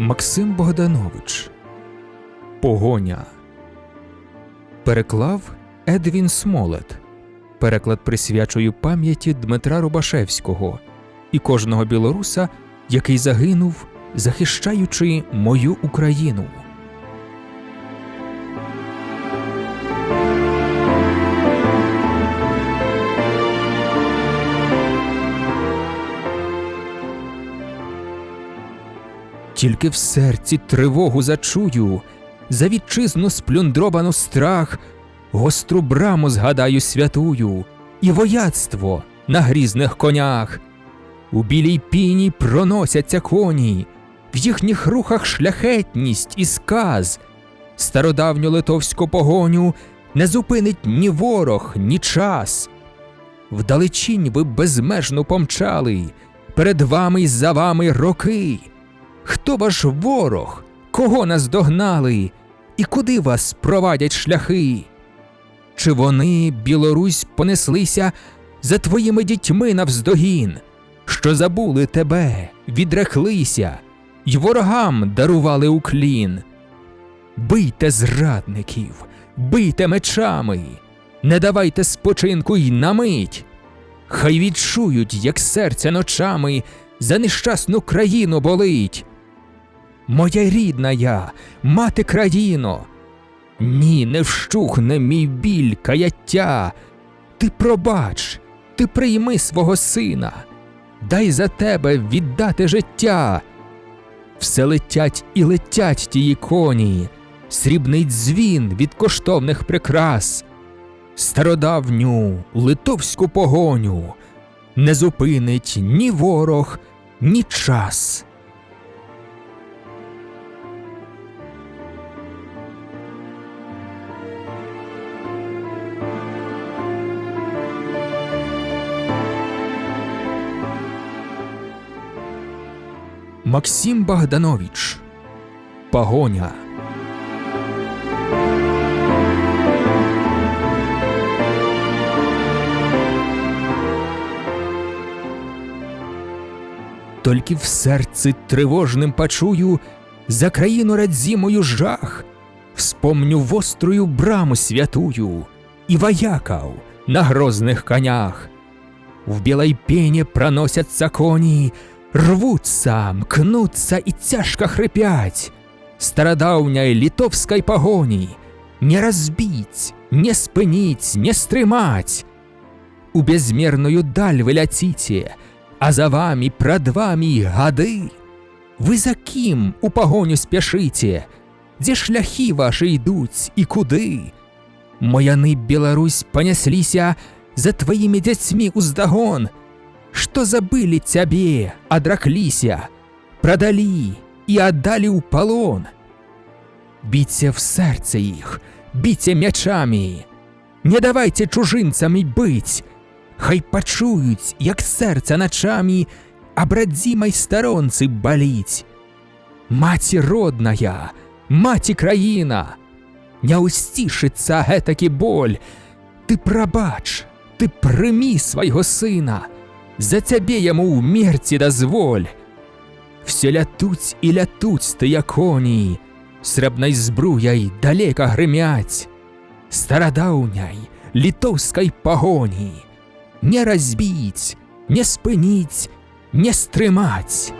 Максим Богданович Погоня Переклав Едвін Смолет. Переклад присвячую пам'яті Дмитра Рубашевського і кожного білоруса, який загинув, захищаючи мою Україну. Тільки в серці тривогу зачую, за вітчизну сплюндровану страх, гостру браму згадаю святую і вояцтво на грізних конях. У білій піні проносяться коні, в їхніх рухах шляхетність і сказ. Стародавню литовську погоню не зупинить ні ворог, ні час. Вдалечінь ви безмежно помчали, перед вами й за вами роки. Хто ваш ворог? Кого наздогнали? І куди вас провадять шляхи? Чи вони, Білорусь, понеслися за твоїми дітьми навздогін, що забули тебе, відреклися, й ворогам дарували уклін? Бийте зрадників, бийте мечами, не давайте спочинку й на мить. Хай відчують, як серце ночами за нещасну країну болить. Моя рідна я, мати країно. Ні, не вщухне мій біль каяття. Ти пробач, ти прийми свого сина, дай за тебе віддати життя. Все летять і летять тії коні, срібний дзвін від коштовних прикрас, стародавню литовську погоню не зупинить ні ворог, ні час. Максим Богданович. Погоня. Тільки в серці тривожним почую за країну радзімою жах, вспомню вострую браму святую і вояков на грозних конях. В белой пене проносятся кони, рвутся, мкнутся и тяжко хрипять. Стародавней литовской погони не разбить, не спынить, не стримать. У безмерную даль вы летите, а за вами, пред вами годы. Ви за ким у погоню спешите? Де шляхи ваші йдуть і куди? Мояны Беларусь понеслися за твоими детьми уздогон, что забыли тебе, одраклися, продали и отдали у полон. Бійте в серце їх, бійте м'ячами, не давайте чужинцями бить, хай почують, як серце ночами об родзимой сторонці болить. Маті родная, маті країна, не устішиться гетаки боль, ти пробач, ти прийми свого сина, за тебе йому в мерці дозволь. Все лятуть і лятуть стыя коні, срэбнай збруяй далека грымяць, старадаўняй літоўскай пагоні, не разбіць, не спыніць, не стрымаць.